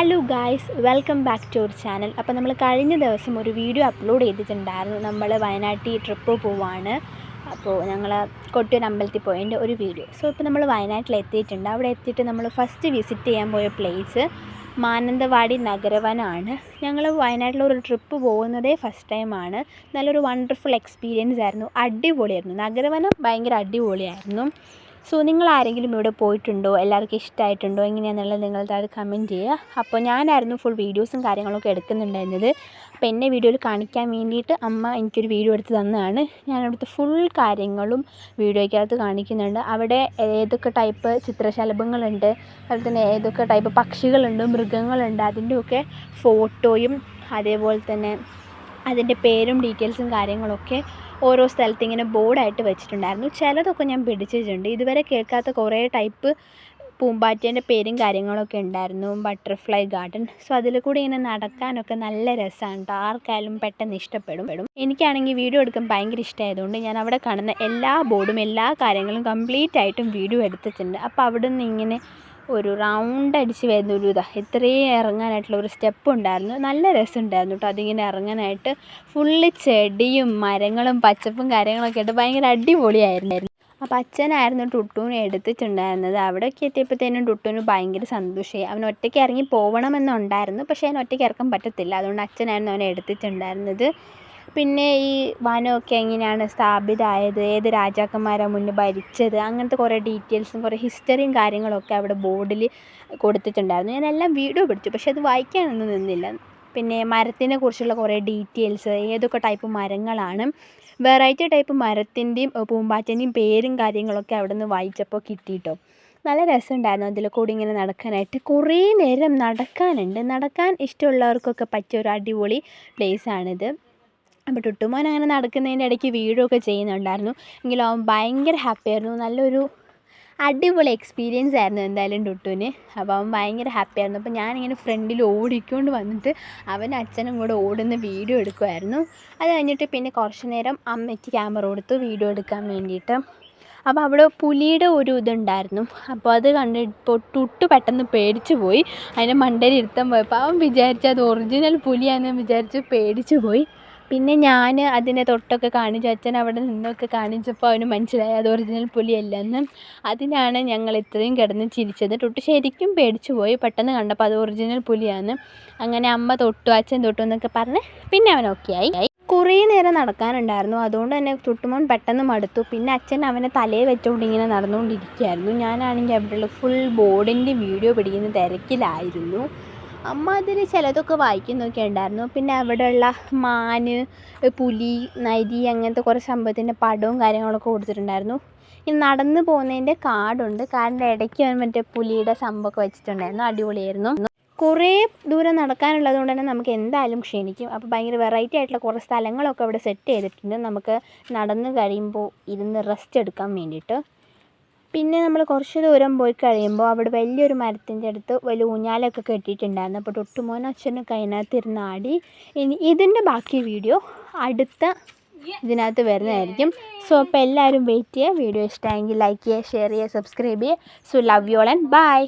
Hello guys welcome back to our channel അപ്പോൾ നമ്മൾ കഴിഞ്ഞ ദിവസം ഒരു വീഡിയോ അപ്ലോഡ് ചെയ്തിട്ടുണ്ടായിരുന്നു. നമ്മൾ വയനാട്ടിൽ ട്രിപ്പ് പോവാണ്. അപ്പോൾ ഞങ്ങൾ കൊട്ടിയൂർ അമ്പലത്തിൽ പോയതിന്റെ ഒരു വീഡിയോ സോ ഇപ്പോൾ നമ്മൾ വയനാട്ടിൽ എത്തിയിട്ടുണ്ട്. അവിടെ എത്തിയിട്ട് നമ്മൾ ഫസ്റ്റ് വിസിറ്റ് ചെയ്യാൻ പോയ പ്ലേസ് മാനന്തവാടി നഗരവനാണ്. ഞങ്ങൾ വയനാട്ടിലൊരു ട്രിപ്പ് പോകുന്നതേ ഫസ്റ്റ് ടൈമാണ് നല്ലൊരു വണ്ടർഫുൾ എക്സ്പീരിയൻസ് ആയിരുന്നു. അടിപൊളിയായിരുന്നു. നഗരവനം ഭയങ്കര അടിപൊളിയായിരുന്നു. സോ നിങ്ങൾ ആരെങ്കിലും ഇവിടെ പോയിട്ടുണ്ടോ? എല്ലാവർക്കും ഇഷ്ടമായിട്ടുണ്ടോ എങ്ങനെയാണെന്നുള്ളത് നിങ്ങൾ താഴെ കമന്റ് ചെയ്യുക. അപ്പോൾ ഞാനായിരുന്നു ഫുൾ വീഡിയോസും കാര്യങ്ങളൊക്കെ എടുക്കുന്നുണ്ടായിരുന്നത്. അപ്പോൾ എന്നെ വീഡിയോയിൽ കാണിക്കാൻ വേണ്ടിയിട്ട് അമ്മ എനിക്കൊരു വീഡിയോ എടുത്ത് തന്നതാണ്. ഞാൻ അവിടുത്തെ ഫുൾ കാര്യങ്ങളും വീഡിയോയ്ക്കകത്ത് കാണിക്കുന്നുണ്ട്. അവിടെ ഏതൊക്കെ ടൈപ്പ് ചിത്രശലഭങ്ങളുണ്ട് അതുപോലെ തന്നെ ഏതൊക്കെ ടൈപ്പ് പക്ഷികളുണ്ട് മൃഗങ്ങളുണ്ട് അതിന്റെയൊക്കെ ഫോട്ടോയും അതേപോലെ തന്നെ അതിന്റെ പേരും ഡീറ്റെയിൽസും കാര്യങ്ങളൊക്കെ ഓരോ സ്ഥലത്ത് ഇങ്ങനെ ബോർഡായിട്ട് വെച്ചിട്ടുണ്ടായിരുന്നു. ചിലതൊക്കെ ഞാൻ പിടിച്ചിട്ടുണ്ട്. ഇതുവരെ കേൾക്കാത്ത കുറേ ടൈപ്പ് പൂമ്പാറ്റേന്റെ പേരും കാര്യങ്ങളൊക്കെ ഉണ്ടായിരുന്നു. Butterfly garden. സോ അതിൽ കൂടി ഇങ്ങനെ നടക്കാനൊക്കെ നല്ല രസമാണ് കേട്ടോ ആർക്കായാലും പെട്ടെന്ന് ഇഷ്ടപ്പെടും. എനിക്കാണെങ്കിൽ വീഡിയോ എടുക്കാൻ ഭയങ്കര ഇഷ്ടമായതുകൊണ്ട് ഞാൻ അവിടെ കാണുന്ന എല്ലാ ബോർഡും എല്ലാ കാര്യങ്ങളും കംപ്ലീറ്റ് ആയിട്ടും വീഡിയോ എടുത്തിട്ടുണ്ട്. അപ്പോൾ അവിടെ നിന്ന് ഇങ്ങനെ ഒരു റൗണ്ട് അടിച്ച് വരുന്ന ഒരു ഇതാ. ഇത്രയും ഇറങ്ങാനായിട്ടുള്ള ഒരു സ്റ്റെപ്പ് ഉണ്ടായിരുന്നു. നല്ല രസമുണ്ടായിരുന്നു കേട്ടോ അതിങ്ങനെ ഇറങ്ങാനായിട്ട്. ഫുള്ള് ചെടിയും മരങ്ങളും പച്ചപ്പും കാര്യങ്ങളൊക്കെ ആയിട്ട് ഭയങ്കര അടിപൊളിയായിരുന്നു അപ്പം അച്ഛനായിരുന്നു ടുട്ടുവിനെ എടുത്തിട്ടുണ്ടായിരുന്നത്. അവിടെയൊക്കെ എത്തിയപ്പോഴത്തേനും ടുട്ടുവിന് ഭയങ്കര സന്തോഷമായി. അവൻ ഒറ്റയ്ക്ക് ഇറങ്ങി പോകണമെന്നുണ്ടായിരുന്നു പക്ഷേ അവൻ ഒറ്റയ്ക്ക് ഇറക്കാൻ പറ്റത്തില്ല. അതുകൊണ്ട് അച്ഛനായിരുന്നു അവനെ എടുത്തിട്ടുണ്ടായിരുന്നത്. പിന്നെ ഈ വനമൊക്കെ എങ്ങനെയാണ് സ്ഥാപിതമായത് ഏത് രാജാക്കന്മാരാണ് മുന്നേ ഭരിച്ചത്? അങ്ങനത്തെ കുറേ ഡീറ്റെയിൽസും കുറേ ഹിസ്റ്ററിയും കാര്യങ്ങളൊക്കെ അവിടെ ബോർഡിൽ കൊടുത്തിട്ടുണ്ടായിരുന്നു. ഞാനെല്ലാം വീഡിയോ പിടിച്ചു. പക്ഷേ അത് വായിക്കാനൊന്നും നിന്നില്ല. പിന്നെ മരത്തിനെ കുറിച്ചുള്ള കുറേ ഡീറ്റെയിൽസ് ഏതൊക്കെ ടൈപ്പ് മരങ്ങളാണ്? വെറൈറ്റി ടൈപ്പ് മരത്തിന്റെയും പൂമ്പാറ്റേന്റെയും പേരും കാര്യങ്ങളൊക്കെ അവിടെ നിന്ന് വായിച്ചപ്പോൾ കിട്ടിയിട്ടോ നല്ല രസമുണ്ടായിരുന്നു അതിൽ കൂടി ഇങ്ങനെ നടക്കാനായിട്ട്. കുറേ നേരം നടക്കാനുണ്ട്. നടക്കാൻ ഇഷ്ടമുള്ളവർക്കൊക്കെ പറ്റിയ ഒരു അടിപൊളി പ്ലേസാണിത് അപ്പോൾ ടുട്ടുമോൻ അങ്ങനെ നടക്കുന്നതിന്റെ ഇടയ്ക്ക് വീഡിയോ ഒക്കെ ചെയ്യുന്നുണ്ടായിരുന്നു. എങ്കിലും അവൻ ഭയങ്കര ഹാപ്പി ആയിരുന്നു. നല്ലൊരു അടിപൊളി എക്സ്പീരിയൻസ് ആയിരുന്നു എന്തായാലും ടുട്ടുവിന്. അപ്പോൾ അവൻ ഭയങ്കര ഹാപ്പി ആയിരുന്നു. അപ്പോൾ ഞാനിങ്ങനെ ഫ്രണ്ടിൽ ഓടിക്കൊണ്ട് വന്നിട്ട് അവൻ അച്ഛനും കൂടെ ഓടുന്ന വീഡിയോ എടുക്കുമായിരുന്നു അത് കഴിഞ്ഞിട്ട് പിന്നെ കുറച്ച് നേരം അമ്മയ്ക്ക് ക്യാമറ കൊടുത്തു വീഡിയോ എടുക്കാൻ വേണ്ടിയിട്ട്. അപ്പോൾ അവിടെ പുലിയുടെ ഒരു ഇതുണ്ടായിരുന്നു. അപ്പോൾ അത് കണ്ടിപ്പോൾ ടുട്ടു പെട്ടെന്ന് പേടിച്ചു പോയി. അതിനെ മണ്ടയിൽ ഇരുത്താൻ പോയപ്പോൾ അവൻ വിചാരിച്ചു അത് ഒറിജിനൽ പുലിയാണെന്ന് വിചാരിച്ച് പേടിച്ചു പോയി. പിന്നെ ഞാൻ അതിനെ തൊട്ടൊക്കെ കാണിച്ചു. അച്ഛൻ അവിടെ നിന്നൊക്കെ കാണിച്ചപ്പോൾ അവന് മനസ്സിലായി അത് ഒറിജിനൽ പുലിയല്ലെന്ന്. അതിനാണ് ഞങ്ങൾ ഇത്രയും കിടന്ന് ചിരിച്ചത്. തൊട്ട് ശരിക്കും പേടിച്ചു പോയി. പെട്ടെന്ന് കണ്ടപ്പോൾ അത് ഒറിജിനൽ പുലിയാണ്. അങ്ങനെ അമ്മ തൊട്ടു അച്ഛൻ തൊട്ടു എന്നൊക്കെ പറഞ്ഞ് പിന്നെ അവൻ ഓക്കെ ആയി. കുറേ നേരം നടക്കാനുണ്ടായിരുന്നു. അതുകൊണ്ട് തന്നെ തൊട്ടുമോൻ പെട്ടെന്ന് മടുത്തു. പിന്നെ അച്ഛൻ അവനെ തലയിൽ വെച്ചുകൊണ്ട് ഇങ്ങനെ നടന്നുകൊണ്ടിരിക്കുകയായിരുന്നു. ഞാനാണെങ്കിൽ അവിടെയുള്ള ഫുൾ ബോർഡിന്റെ വീഡിയോ പിടിക്കുന്ന തിരക്കിലായിരുന്നു. അമ്മ അതിൽ ചിലതൊക്കെ വായിക്കുന്നൊക്കെ ഉണ്ടായിരുന്നു. പിന്നെ അവിടെയുള്ള മാന് പുലി നരി അങ്ങനത്തെ കുറേ സംഭവത്തിന്റെ പടവും കാര്യങ്ങളൊക്കെ കൊടുത്തിട്ടുണ്ടായിരുന്നു. ഇനി നടന്നു പോകുന്നതിന്റെ കാർഡുണ്ട് കാർഡിന്റെ ഇടയ്ക്ക് മറ്റേ പുലിയുടെ സംഭവമൊക്കെ വെച്ചിട്ടുണ്ടായിരുന്നു. അടിപൊളിയായിരുന്നു. കുറേ ദൂരം നടക്കാനുള്ളത് കൊണ്ട് തന്നെ നമുക്ക് എന്തായാലും ക്ഷീണിക്കും. അപ്പോൾ ഭയങ്കര വെറൈറ്റി ആയിട്ടുള്ള കുറേ സ്ഥലങ്ങളൊക്കെ അവിടെ സെറ്റ് ചെയ്തിട്ടുണ്ട്. നമുക്ക് നടന്നു കഴിയുമ്പോൾ ഇരുന്ന് റെസ്റ്റ് എടുക്കാൻ വേണ്ടിയിട്ട്. പിന്നെ നമ്മൾ കുറച്ച് ദൂരം പോയി കഴിയുമ്പോൾ അവിടെ വലിയൊരു മരത്തിന്റെ അടുത്ത് വലിയ ഊഞ്ഞാലൊക്കെ കെട്ടിയിട്ടുണ്ടായിരുന്നു. അപ്പോൾ തൊട്ടുമോൻ അച്ഛനും അതിനകത്തിരുന്ന് ആടി. ഇനി ഇതിന്റെ ബാക്കി വീഡിയോ അടുത്ത ഇതിനകത്ത് വരുന്നതായിരിക്കും. സോ അപ്പോൾ എല്ലാവരും വെയിറ്റ് ചെയ്യുക. വീഡിയോ ഇഷ്ടമായെങ്കിൽ ലൈക്ക് ചെയ്യുക ഷെയർ ചെയ്യുക സബ്സ്ക്രൈബ് ചെയ്യുക. So love you all and bye